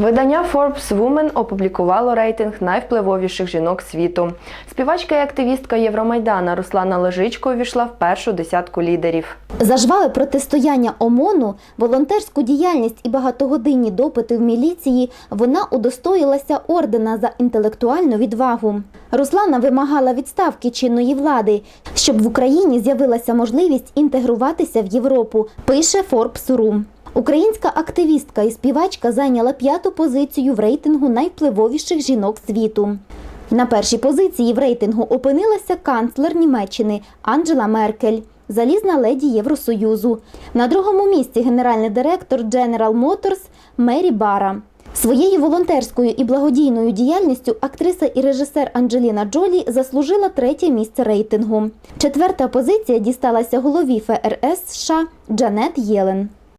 Видання Forbes Women опублікувало рейтинг найвпливовіших жінок світу. Співачка і активістка Євромайдана Руслана Лежичко увійшла в першу десятку лідерів. За жваве протистояння ОМОНу, волонтерську діяльність і багатогодинні допити в міліції вона удостоїлася ордена за інтелектуальну відвагу. Руслана вимагала відставки чинної влади, щоб в Україні з'явилася можливість інтегруватися в Європу. Пише Forbes.ru. Українська активістка і співачка зайняла п'яту позицію в рейтингу найвпливовіших жінок світу. На першій позиції в рейтингу опинилася канцлер Німеччини Анджела Меркель, залізна леді Євросоюзу. На другому місці генеральний директор General Motors Мері Бара. Своєю волонтерською і благодійною діяльністю актриса і режисер Анджеліна Джолі заслужила третє місце рейтингу. Четверта позиція дісталася голові ФРС США Джанет Єлен.